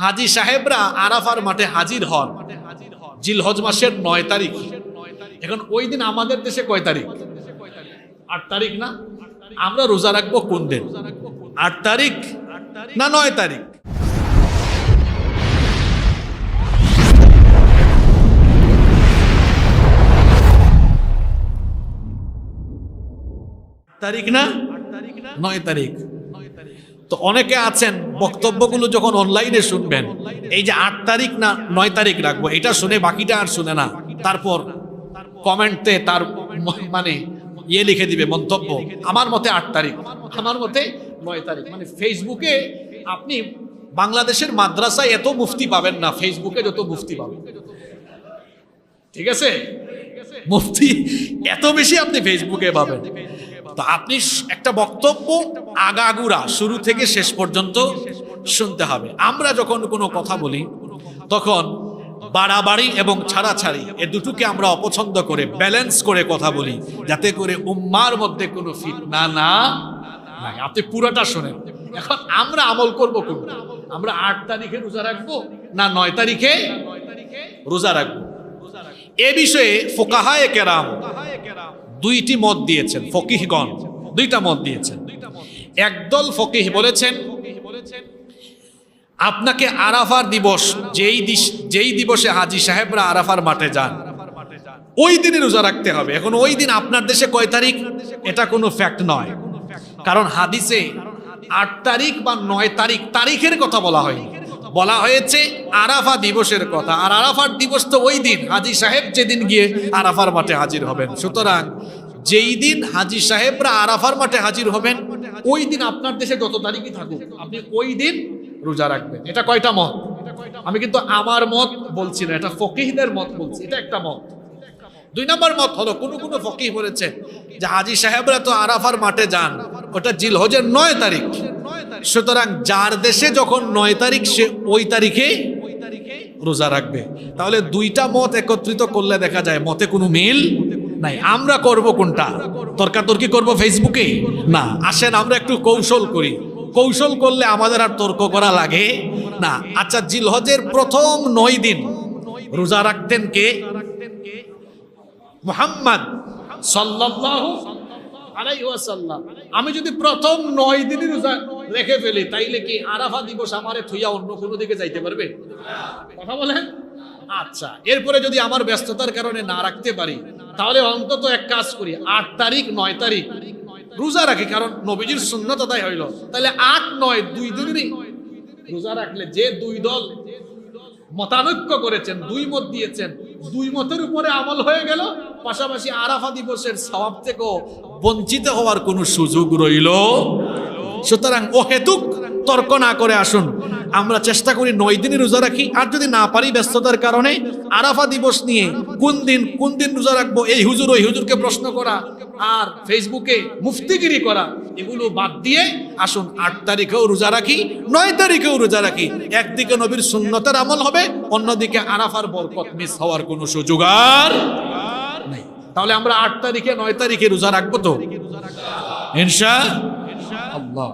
হাজি সাহেবরা আরাফার মাঠে হাজির হন। জিলহজ মাসের নয় তারিখ। এখন ওই দিন আমাদের দেশে কয় তারিখ? আট তারিখ না? আমরা রোজা রাখব কোন দিন? আট তারিখ না নয় তারিখ? তারিখ না? নয় তারিখ। তো অনেকে আছেন, বক্তব্যগুলো যখন অনলাইনে শুনবেন, এই যে আট তারিখ না নয় তারিখ রাখব, এটা শুনে বাকিটা আর শুনে না, তারপর কমেন্টে তার মানে ইয়ে লিখে দিবে, মন্তব্য, আমার মতে আট তারিখ, আমার মতে নয় তারিখ। মানে ফেসবুকে আপনি বাংলাদেশের মাদ্রাসায় এত মুফতি পাবেন না ফেসবুকে যত মুফতি পাবেন। ঠিক আছে? মুফতি এত বেশি আপনি ফেসবুকে পাবেন। তো আপনি একটা বক্তব্য আগাগুড়া, শুরু থেকে শেষ পর্যন্ত শুনতে হবে। আমরা যখন কোনো কথা বলি, তখন বাড়াবাড়ি এবং ছাড়াছাড়ি, এ দুটোকে আমরা অপছন্দ করে ব্যালেন্স করে কথা বলি, যাতে করে উম্মার মধ্যে কোনো ফিতনা না নাই। আপনি পুরোটা শোনেন। এখন আমরা আমল করব কোনটা আমরা আট তারিখে রোজা রাখব না নয় তারিখে রোজা রাখব? এ বিষয়ে ফোকাহায়ে কেরাম দুইটি মত দিয়েছেন, ফকিহগণ। দুইটা মত দিয়েছেন। একদল ফকিহ বলেছেন, আপনাকে আরাফার দিবস, যেই যেই দিবসে হাজি সাহেবরা আরাফার মাঠে যান, ওই দিনে রোজা রাখতে হবে। এখন ওই দিন আপনার দেশে কয় তারিখ? এটা কোনো ফ্যাক্ট নয়। কারণ হাদিসে আট তারিখ বা নয় তারিখ তারিখের কথা বলা হয়নি। বলা হয়েছে আরাফা দিবসের কথা। আর আরাফার দিবস তো ওই দিন, হাজি সাহেব যেদিন গিয়ে আরাফার মাঠে হাজির হবেন। সুতরাং যেই দিন হাজি সাহেবরা আরাফার মাঠে হাজির হবেন, ওই দিন আপনার দেশে যত তারিখই থাকুক, আপনি ওই দিন রোজা রাখবেন। এটা কয়টা মত? আমি কিন্তু আমার মত বলছি না, এটা ফকিহদের মত বলছি। এটা একটা মত। দুই নম্বর মত হলো, কোন কোন ফকিহ বলেছেন যে হাজি সাহেবরা তো আরাফার মাঠে যান, ওটা জিলহজের নয় তারিখ। সুতরাং যার দেশে যখন নয় তারিখ, সে ওই তারিখে রোজা রাখবে। তাহলে দুইটা মত একত্রিত করলে দেখা যায় মতে কোনো মিল নাই। আমরা করব কোনটা? তর্কাতর্কি করব ফেসবুকে না। আসেন, আমরা একটু কৌশল করি। কৌশল করলে আমাদের আর তর্ক করা লাগে না। আচ্ছা জিলহজের প্রথম নয় দিন রোজা রাখতেন কে? মুহাম্মদ সাল্লাল্লাহু আলাইহি ওয়াসাল্লাম। আমি যদি প্রথম নয় দিনই রোজা রেখে ফেলি, তাইলে কি আরাফা দিবস আমারে থুইয়া অন্য কোনো দিকে যাইতে পারবে? কথা বলেন? আচ্ছা এরপরে যদি আমার ব্যস্ততার কারণে না রাখতে পারি, তাহলে অন্তত এক কাজ করি, আট তারিখ, নয় তারিখ। রোজা রাখি, কারণ নবীজির শূন্যত তাই হইল। তাহলে আট, নয়, দুই দিনই রোজা রাখলে যে দুই দল মতানৈক্য করেছেন, দুই মত দিয়েছেন, দুই মতের উপরে আমল হয়ে গেল, পাশাপাশি আরাফা দিবসের সওয়াব থেকেও বঞ্চিত হওয়ার কোনো সুযোগ রইল সুতরাং ও হেতুক তর্ক না করে আসুন। আমরা চেষ্টা করি নয় দিনই রোজা রাখি, আর যদি না পারি ব্যস্ততার কারণে আরাফা দিবস নিয়ে কোন দিন কোন দিন রোজা রাখব, এই হুজুর, ওই হুজুরকে প্রশ্ন করা আর ফেসবুকে মুফতিগিরি করা, এগুলো বাদ দিয়ে আসুন, আট তারিখেও রোজা রাখি, নয় তারিখেও রোজা রাখি। একদিকে নবীর সুন্নতের আমল হবে, অন্যদিকে আরাফার বরকত মিস হওয়ার কোনো সুযোগ আর তাহলে আমরা আট তারিখে, নয় তারিখে রোজা রাখব তো? ইনশা আল্লাহ